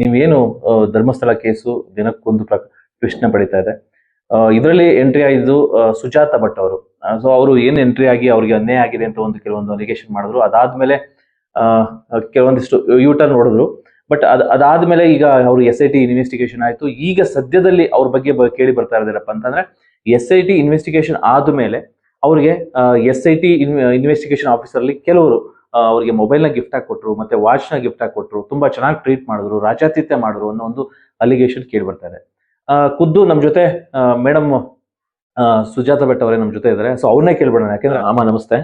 ನೀವೇನು ಧರ್ಮಸ್ಥಳ ಕೇಸು ದಿನಕ್ಕೊಂದು ಪ್ರಶ್ನೆ ಪಡಿತಾ ಇದೆ. ಇದರಲ್ಲಿ ಎಂಟ್ರಿ ಆಗಿದ್ದು ಸುಜಾತ ಭಟ್ ಅವರು. ಸೊ ಅವರು ಏನು ಎಂಟ್ರಿ ಆಗಿ ಅವ್ರಿಗೆ ಅನ್ಯಾಯ ಆಗಿದೆ ಅಂತ ಒಂದು ಕೆಲವೊಂದು ಅಲಿಗೇಷನ್ ಮಾಡಿದ್ರು. ಅದಾದ್ಮೇಲೆ ಕೆಲವೊಂದಿಷ್ಟು ಯೂ ಟರ್ನ್ ಹೊಡೆದ್ರು. ಬಟ್ ಅದ್, ಅದಾದ್ಮೇಲೆ ಈಗ ಅವರು ಎಸ್ ಐ ಟಿ ಇನ್ವೆಸ್ಟಿಗೇಷನ್ ಆಯಿತು. ಈಗ ಸದ್ಯದಲ್ಲಿ ಅವ್ರ ಬಗ್ಗೆ ಕೇಳಿ ಬರ್ತಾ ಇರೋದಿಲ್ಲಪ್ಪ ಅಂತಂದ್ರೆ ಎಸ್ ಐ ಟಿ ಇನ್ವೆಸ್ಟಿಗೇಷನ್ ಆದ್ಮೇಲೆ ಅವ್ರಿಗೆ S I T investigation officer ಅಲ್ಲಿ ಕೆಲವರು ಅವ್ರಿಗೆ ಮೊಬೈಲ್ನ ಗಿಫ್ಟ್ ಆಗಿ ಕೊಟ್ಟರು ಮತ್ತೆ ವಾಚ್ನ ಗಿಫ್ಟ್ ಆಗಿ ಕೊಟ್ಟರು ತುಂಬಾ ಚೆನ್ನಾಗಿ ಟ್ರೀಟ್ ಮಾಡಿದ್ರು, ರಾಜಾತಿಥ್ಯ ಮಾಡಿದ್ರು ಅನ್ನೋ ಒಂದು ಅಲಿಗೇಷನ್ ಕೇಳಿ ಬರ್ತಾರೆ ಖುದ್ದು ನಮ್ಮ ಜೊತೆ ಮೇಡಮ್ ಸುಜಾತ ಭಟ್ ಅವರೇ ನಮ್ಮ ಜೊತೆ ಇದ್ದಾರೆ ಸೊ ಅವ್ರನ್ನೇ ಕೇಳ್ಬಿಡೋಣ. ಯಾಕಂದ್ರೆ ಅಮ್ಮ ನಮಸ್ತೆ.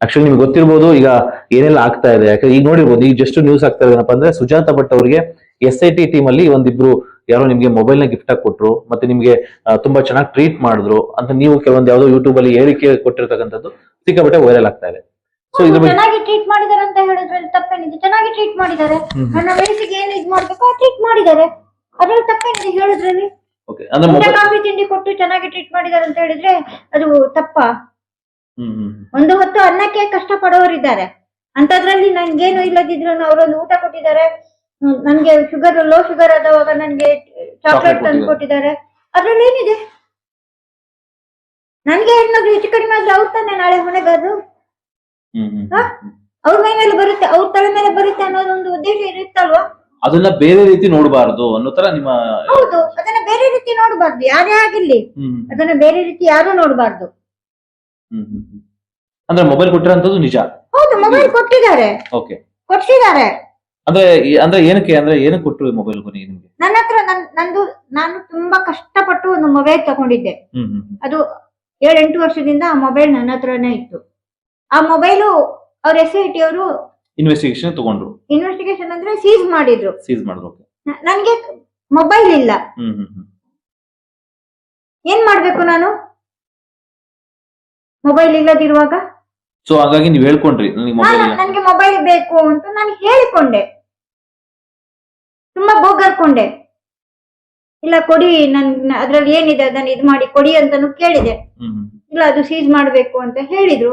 ಆಕ್ಚುಲಿ ನಿಮ್ಗೆ ಗೊತ್ತಿರ್ಬೋದು, ಈಗ ಏನೆಲ್ಲ ಆಗ್ತಾ ಇದೆ. ಯಾಕಂದ್ರೆ ಈಗ ನೋಡಿರ್ಬೋದು, ಈಗ ಜಸ್ಟ್ ನ್ಯೂಸ್ ಆಗ್ತಾ ಇದೆ ಏನಪ್ಪಾ ಅಂದ್ರೆ ಸುಜಾತ ಭಟ್ ಅವರಿಗೆ ಎಸ್ ಐ ಟಿ ಟೀಮ್ ಅಲ್ಲಿ ಒಂದಿಬ್ರು ಯಾರೋ ನಿಮ್ಗೆ ಮೊಬೈಲ್ನ ಗಿಫ್ಟ್ ಆಗಿ ಕೊಟ್ರು ಮತ್ತೆ ನಿಮ್ಗೆ ತುಂಬಾ ಚೆನ್ನಾಗಿ ಟ್ರೀಟ್ ಮಾಡಿದ್ರು ಅಂತ ನೀವು ಕೆಲವೊಂದು ಯಾವ್ದೋ ಯೂಟ್ಯೂಬ್ ಅಲ್ಲಿ ಹೇಳಿಕೆ ಕೊಟ್ಟಿರ್ತಕ್ಕಂಥದ್ದು ಸಿಕ್ಕಾಪಟ್ಟೆ ವೈರಲ್ ಆಗ್ತಾ ಇದೆ. ಸೊ ಇದ್ರ ಬಗ್ಗೆ ಚೆನ್ನಾಗಿ ಟ್ರೀಟ್ ಮಾಡಿದಾರೆ ಅಂತ ಹೇಳಿದ್ರಲ್ಲಿ ತಪ್ಪೇನಿದೆ. ಚೆನ್ನಾಗಿ ಟ್ರೀಟ್ ಮಾಡಿದ್ದಾರೆ. ನನ್ನ ವಯಸ್ಸಿಗೆ ಏನ್ ಇದ್ ಮಾಡ್ಬೇಕು ಟ್ರೀಟ್ ಮಾಡಿದ್ದಾರೆ. ಅದ್ರಲ್ಲಿ ತಪ್ಪೇನಿದೆ ಹೇಳಿದ್ರಲ್ಲಿ? ಓಕೆ ಅಂದ್ರೆ ಮೊಬೈಲ್ ಕಾಫಿ ತಿಂಡಿ ಕೊಟ್ಟು ಚೆನ್ನಾಗಿ ಟ್ರೀಟ್ ಮಾಡಿದಾರೆ ಅಂತ ಹೇಳಿದ್ರೆ ಅದು ತಪ್ಪ. ಒಂದು ಹೊತ್ತು ಅನ್ನಕ್ಕೆ ಕಷ್ಟ ಪಡೋರಿದ್ದಾರೆ ಅಂತದ್ರಲ್ಲಿ ನನ್ಗೇನು ಇಲ್ಲದಿದ್ರು ಅವರೊಂದು ಊಟ ಕೊಟ್ಟಿದ್ದಾರೆ. ನನ್ಗೆ ಶುಗರ್ ಲೋ ಶುಗರ್ ಆದವಾಗ ನನ್ಗೆ ಚಾಕ್ಲೇಟ್ ತಂದು ಕೊಟ್ಟಿದ್ದಾರೆ. ಅದ್ರಲ್ಲಿ ಏನಿದೆ ನನ್ಗೆ ಏನಾದ್ರು ಹೆಚ್ಚು ಕಡಿಮೆ ಆದ್ರೆ ಅವ್ರು ತಾನೆ ನಾಳೆ ಹೊಣೆಗಾರರು? ಅವ್ರ ಮೈ ಮೇಲೆ ಬರುತ್ತೆ ಅವ್ರ ತಲೆ ಮೇಲೆ ಬರುತ್ತೆ ಅನ್ನೋದೊಂದು ಉದ್ದೇಶ ಇರುತ್ತಲ್ವಾ? ಅದನ್ನ ಬೇರೆ ರೀತಿ ನೋಡಬಾರದು ಅನ್ನೋ ತರ ನಿಮ್ಮ ಹೌದು ಅದನ್ನ ಬೇರೆ ರೀತಿ ನೋಡಬಾರ್ದು ಯಾರೇ ಆಗಿರ್ಲಿ. ಅದನ್ನ ಬೇರೆ ರೀತಿ ಯಾರು ನೋಡಬಾರ್ದು. ಅಂದ್ರೆ ಮೊಬೈಲ್ ಕೊಟ್ಟಿರೋಂಥದ್ದು ನಿಜ? ಹೌದು ಮೊಬೈಲ್ ಕೊಟ್ಟಿದ್ದಾರೆ. ಓಕೆ ಕೊಟ್ಟಿದ್ದಾರೆ. ಅಂದ್ರೆ ಅಂದ್ರೆ ಏನಕ್ಕೆ ಅಂದ್ರೆ ಏನು ಕೊಟ್ಟರು ಮೊಬೈಲ್ ಕೊನೆಗೆ ನಿಮಗೆ? ನನ್ನ ಹತ್ರ ನನ್ ನಂದು ನಾನು ತುಂಬಾ ಕಷ್ಟಪಟ್ಟು ಒಂದು ಮೊಬೈಲ್ ತಗೊಂಡಿದ್ದೆ. ಅದು ಏಳೆಂಟು ವರ್ಷದಿಂದ ಆ ಮೊಬೈಲ್ ನನ್ನ ಹತ್ರನೇ ಇತ್ತು. ಆ ಮೊಬೈಲು ಅವ್ರ ಎಸ್ ಐ ಟಿ ಅವರು ಇನ್ವೆಸ್ಟಿಗೇಷನ್ ತಗೊಂಡ್ರು. ಇನ್ವೆಸ್ಟಿಗೇಷನ್ ಅಂದ್ರೆ ಸೀಸ್ ಮಾಡಿದ್ರು. ಸೀಸ್ ಮಾಡಿದ್ರು ನನ್ಗೆ ಮೊಬೈಲ್ ಇಲ್ಲ. ಹ್ಮ್ ಹ್ಮ್ ಹ್ಮ್. ಏನ್ ಮಾಡ್ಬೇಕು ನಾನು? ಮೊಬೈಲ್ ಇಲ್ಲದಿರುವಾಗ? ಸೊ ಹಾಗಾಗಿ ನೀವ್ ಹೇಳ್ಕೊಂಡ್ರಿ ನನಗೆ ಮೊಬೈಲ್ ಇಲ್ಲ. ನನ್ಗೆ ಮೊಬೈಲ್ ಬೇಕು ಅಂತ ನಾನು ಹೇಳಿಕೊಂಡೆ. ತುಂಬಾ ಬೋಗರ್ಕೊಂಡೆ. ಇಲ್ಲ ಕೊಡಿ ನನ್ ಅದ್ರಲ್ಲಿ ಏನಿದೆ ಅದನ್ನ ಇದು ಮಾಡಿ ಕೊಡಿ ಅಂತಾನು ಕೇಳಿದೆ. ಇಲ್ಲ ಅದು ಸೀಸ್ ಮಾಡ್ಬೇಕು ಅಂತ ಹೇಳಿದ್ರು.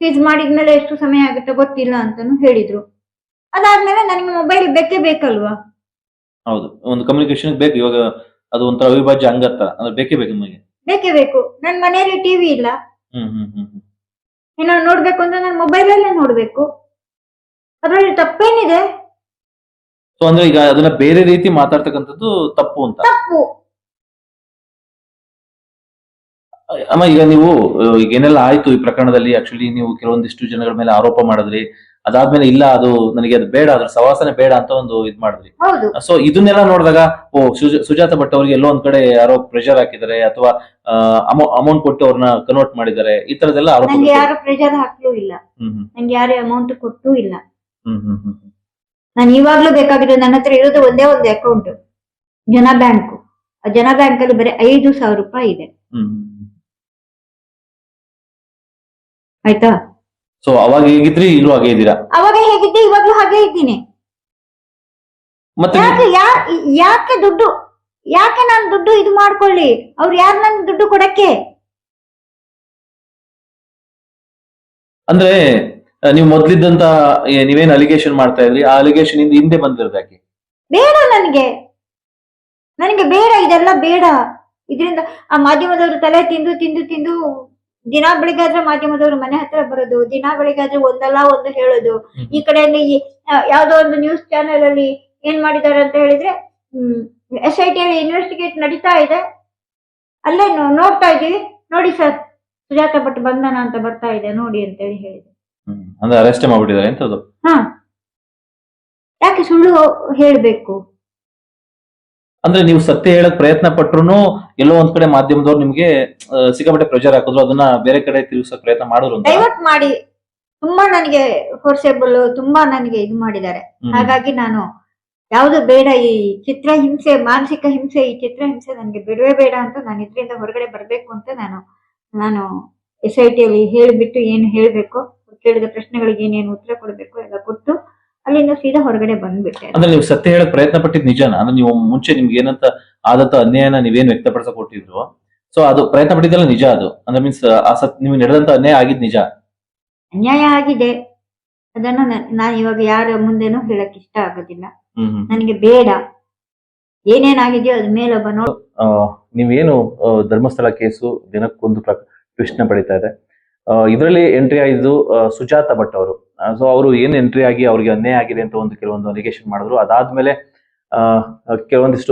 ಸೀಸ್ ಮಾಡಿದ್ಮೇಲೆ ಎಷ್ಟು ಸಮಯ ಆಗುತ್ತೆ ಗೊತ್ತಿಲ್ಲ ಅಂತಾನು ಹೇಳಿದ್ರು. ಅದಾದ್ಮೇಲೆ ನನಗೆ ಮೊಬೈಲ್ ಬೇಕೇ ಬೇಕಲ್ವಾ? ಹೌದು ಒಂದು ಕಮ್ಯುನಿಕೇಶನ್ ಬೇಕು ಇವಾಗ ಅದು ಒಂಥರ ಅವಿಭಾಜ್ಯ ಅಂಗತ್ತ ಅಂದ್ರೆ ಬೇಕೇ ಬೇಕು ನಿಮಗೆ. ಬೇಕೇ ಬೇಕು. ನನ್ ಮನೆಯಲ್ಲಿ ಟಿವಿ ಇಲ್ಲ. ಹ್ಮ್ ಹ್ಮ್ ಹ್ಮ್ ಹ್ಮ್. ಏನೋ ನೋಡ್ಬೇಕು ಅಂದ್ರೆ ನಾನು ಮೊಬೈಲಲ್ಲೇ ನೋಡ್ಬೇಕು. ಅದ್ರಲ್ಲಿ ತಪ್ಪೇನಿದೆ? ಸೊ ಅಂದ್ರೆ ಈಗ ಅದನ್ನ ಬೇರೆ ರೀತಿ ಮಾತಾಡ್ತಕ್ಕಂಥದ್ದು ತಪ್ಪು ಅಂತ? ತಪ್ಪು. ಅಮ್ಮ ಈಗ ನೀವು ಈಗ ಏನೆಲ್ಲ ಆಯ್ತು ಈ ಪ್ರಕರಣದಲ್ಲಿ? ಆಕ್ಚುಲಿ ನೀವು ಕೆಲವೊಂದಿಷ್ಟು ಜನಗಳ ಮೇಲೆ ಆರೋಪ ಮಾಡಿದ್ರಿ. ಅದಾದ್ಮೇಲೆ ಇಲ್ಲ ಅದು ನನಗೆ ಅದು ಬೇಡ ಅದ್ರ ಸವಾಸನೆ ಬೇಡ ಅಂತ ಒಂದು ಇದ್ ಮಾಡಿದ್ರಿ. ಸೊ ಇದನ್ನೆಲ್ಲ ನೋಡಿದಾಗ ಓ ಸುಜ- ಸುಜಾತ ಭಟ್ ಅವರಿಗೆ ಎಲ್ಲೋ ಒಂದ್ ಕಡೆ ಯಾರೋ ಪ್ರೆಷರ್ ಹಾಕಿದ್ದಾರೆ ಅಥವಾ ಅಮೌಂಟ್ ಕೊಟ್ಟು ಅವ್ರನ್ನ ಕನ್ವರ್ಟ್ ಮಾಡಿದ್ದಾರೆ ಈ ತರದೆಲ್ಲ ಆರೋಪ ಯಾರು ಪ್ರೆಷರ್ ಹಾಕ್ಲೂ ಇಲ್ಲ. ನಂಗೆ ಯಾರು ಅಮೌಂಟ್ ಕೊಟ್ಟು ಇಲ್ಲ. ಹ್ಮ್ ಹ್ಮ್ ಹ್ಮ್ ಹ್ಮ್. ನಾನು ಇವಾಗ್ಲೂ ಬೇಕಾಗಿದೆ ನನ್ನ ಹತ್ರ ಇರೋದು ಒಂದೇ ಒಂದು ಅಕೌಂಟ್ ಜನ ಬ್ಯಾಂಕ್. ಆ ಜನ ಬ್ಯಾಂಕ್ ಅಲ್ಲಿ ಬರೀ ಐದು ಸಾವಿರ ರೂಪಾಯಿ ಇದೆ. ಆಯ್ತಾ? ಸೊ ಅವಾಗ ಹೇಗಿದ್ರಿ? ಇಲ್ಲೂ ಹಾಗೆ ಇದ್ದೀರಾ? ಅವಾಗ ಹೇಗಿದ್ದೆ? ಇವಾಗ್ಲೂ ಹಾಗೆ ಇದ್ದೀನಿ. ಮತ್ತೆ ಯಾಕೆ ಯಾ- ಯಾಕೆ ದುಡ್ಡು? ಯಾಕೆ ನಾನು ದುಡ್ಡು ಇದು ಮಾಡ್ಕೊಳ್ಳಿ? ಅವ್ರು ಯಾರು ನನ್ ದುಡ್ಡು ಕೊಡಕ್ಕೆ? ಅಂದ್ರೆ ಆ, ನೀವು ಮೊದ್ಲಿದ್ದಂತ ಏ- ನೀವೇನ್ ಅಲಿಗೇಷನ್ ಮಾಡ್ತಾ ಇದ್ರಿ? ಆ ಅಲಿಗೇಷನ್ ಇಂದ ಹಿಂದೆ ಬಂದಿರೋದಕ್ಕೆ ಯಾಕೆ? ಬೇಡ ನನಗೆ. ನನಗೆ ಬೇಡ ಇದೆಲ್ಲ ಬೇಡ. ಇದರಿಂದ ಆ ಮಾಧ್ಯಮದವರು ತಲೆ ತಿಂದು ತಿಂದು ತಿಂದು ದಿನ ಬೆಳಿಗಾದ್ರೆ ಮಾಧ್ಯಮದವರು ಮನೆ ಹತ್ರ ಬರೋದು ದಿನ ಬೆಳಿಗಾದ್ರೆ ಒಂದಲ್ಲ ಒಂದು ಹೇಳೋದು. ಈ ಕಡೆಯಲ್ಲಿ ಯಾವ್ದೋ ಒಂದು ನ್ಯೂಸ್ ಚಾನೆಲ್ ಅಲ್ಲಿ ಏನ್ ಮಾಡಿದ್ದಾರೆ ಅಂತ ಹೇಳಿದ್ರೆ ಎಸ್ ಐ ಟಿ ಅಲ್ಲಿ ಇನ್ವೆಸ್ಟಿಗೇಟ್ ನಡೀತಾ ಇದೆ. ಅಲ್ಲೇ ನೋಡ್ತಾ ಇದೀವಿ ನೋಡಿ ಸರ್ ಸುಜಾತ ಭಟ್ ಬಂಧನ ಅಂತ ಬರ್ತಾ ಇದೆ ನೋಡಿ ಅಂತೇಳಿ ಹೇಳಿದೆ ಹ್ಮ್. ಅಂದ್ರೆ ಅರೆಸ್ಟ್ ಮಾಡ್ಬಿಟ್ಟಿದ್ದಾರೆ ಎಂತದ್ದು? ಹಾ. ಯಾಕೆ ಸುಳ್ಳು ಹೇಳ್ಬೇಕು? ಅಂದ್ರೆ ನೀವು ಸತ್ಯ ಹೇಳಕ್ ಪ್ರಯತ್ನ ಪಟ್ರು ಎಲ್ಲೋ ಒಂದ್ ಕಡೆ ಮಾಧ್ಯಮದವ್ರು ನಿಮ್ಗೆ ಸಿಕ್ಕಾಪಟ್ಟೆ ಪ್ರೆಷರ್ ಹಾಕಿದ್ರು ಅದನ್ನ ಬೇರೆ ಕಡೆ ತಿರುಗಿಸಕ್ ಪ್ರಯತ್ನ ಮಾಡಿದ್ರು ಡೈವರ್ಟ್ ಮಾಡಿ ತುಂಬಾ ನನಗೆ ಫೋರ್ಸೇಬಲ್ ತುಂಬಾ ನನಗೆ ಇದು ಮಾಡಿದ್ದಾರೆ. ಹಾಗಾಗಿ ನಾನು ಯಾವುದು ಬೇಡ ಈ ಚಿತ್ರ ಹಿಂಸೆ ಮಾನಸಿಕ ಹಿಂಸೆ ಈ ಚಿತ್ರ ಹಿಂಸೆ ನನಗೆ ಬಿಡವೇ ಬೇಡ ಅಂತ ನಾನು ಇದರಿಂದ ಹೊರಗಡೆ ಬರಬೇಕು ಅಂತ ನಾನು ನಾನು ಎಸ್ ಐ ಟಿಯಲ್ಲಿ ಹೇಳಿಬಿಟ್ಟು ಏನು ಹೇಳಬೇಕು ಕೇಳಿದ ಪ್ರಶ್ನೆಗಳಿಗೆ ಏನೇನು ಉತ್ತರ ಕೊಡಬೇಕು ಎಲ್ಲ ಕೊಟ್ಟು ಅಲ್ಲಿಂದ ಸೀದಾ ಹೊರಗಡೆ ಬಂದ್ಬಿಟ್ಟೆ ಅಂದ್ರೆ ನೀವು ಸತ್ಯ ಹೇಳಕ್ ಪ್ರಯತ್ನ ಪಟ್ಟಿದ್ ನಿಜನ? ಅಂದ್ರೆ ನೀವು ಮುಂಚೆ ನಿಮ್ಗೆ ಏನಂತ ಆದಂತ ಅನ್ಯಾಯನ ನೀವೇನ್ ವ್ಯಕ್ತಪಡಿಸಕ್ ಕೊಟ್ಟಿದ್ರು ಸೊ ಅದು ಪ್ರಯತ್ನ ಪಟ್ಟಿದ್ದೆಲ್ಲ ನಿಜ ಅದು? ಅಂದ್ರೆ ಮೀನ್ಸ್ ಆ ಸತ್ ನಿಮ್ಗೆ ನಡೆದಂತ ಅನ್ಯಾಯ ಆಗಿದ್ ನಿಜ? ಅನ್ಯಾಯ ಆಗಿದೆ. ಅದನ್ನ ನಾನು ಇವಾಗ ಯಾರ ಮುಂದೆನೂ ಹೇಳಕ್ ಇಷ್ಟ ಆಗೋದಿಲ್ಲ. ಹ್ಮ್ ಹ್ಮ್. ನನಗೆ ಬೇಡ. ಏನೇನಾಗಿದೆಯೋ ಅದ್ ಮೇಲೆ ನೋಡ್ ಆ, ನೀವೇನು ಆ, ಧರ್ಮಸ್ಥಳ ಕೇಸು ದಿನಕ್ಕೊಂದು ಟ್ವಿಸ್ಟ್ ಪ್ರಶ್ನೆ ಪಡಿತಾ ಇದೆ. ಇದರಲ್ಲಿ ಎಂಟ್ರಿ ಆಗಿದ್ದು ಸುಜಾತ ಭಟ್ ಅವರು. ಸೊ ಅವರು ಏನ್ ಎಂಟ್ರಿ ಆಗಿ ಅವ್ರಿಗೆ ಅನ್ಯಾಯ ಆಗಿದೆ ಅಂತ ಒಂದು ಕೆಲವೊಂದು ಅಲಿಗೇಷನ್ ಮಾಡಿದ್ರು. ಅದಾದ್ಮೇಲೆ ಕೆಲವೊಂದಿಷ್ಟು